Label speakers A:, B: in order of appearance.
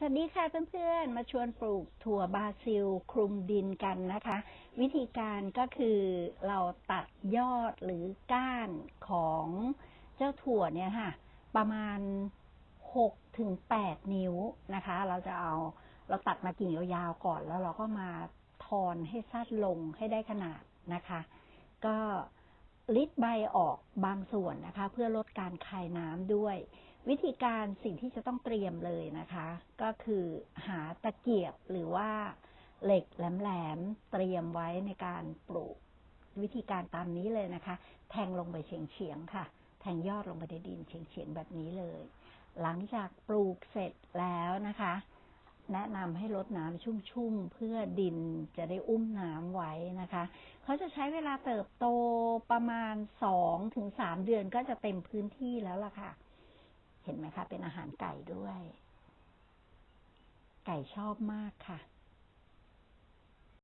A: สวัสดีค่ะเพื่อนๆ มาชวนปลูกถั่วบราซิลคลุมดินกันนะคะ วิธีการก็คือเราตัดยอดหรือก้านของเจ้าถั่วเนี่ยค่ะ ประมาณ6ถึง8นิ้วนะคะ เราจะเอาเราตัดมากิ่งยาวๆก่อนแล้วเราก็มาทอนให้สั้นลงให้ได้ขนาดนะคะ ก็ลิดใบออกบางส่วนนะคะ เพื่อลดการคายน้ำด้วย วิธีการสิ่งที่จะต้องเตรียมเลยนะคะ ก็คือหาตะเกียบหรือว่าเหล็กแหลมๆเตรียมไว้ในการปลูก วิธีการตามนี้เลยนะคะ แทงลงไปเฉียงๆค่ะ แทงยอดลงไปในดินเฉียงๆแบบนี้เลย หลังจากปลูกเสร็จแล้วนะคะ แนะนำให้ลดน้ำชุ่มๆ เพื่อดินจะได้อุ้มน้ำไว้นะคะ เขาจะใช้เวลาเติบโตประมาณสองถึงสามเดือนก็จะเต็มพื้นที่แล้วล่ะค่ะ เห็นไหมคะ เป็นอาหารไก่ด้วย ไก่ชอบมากค่ะ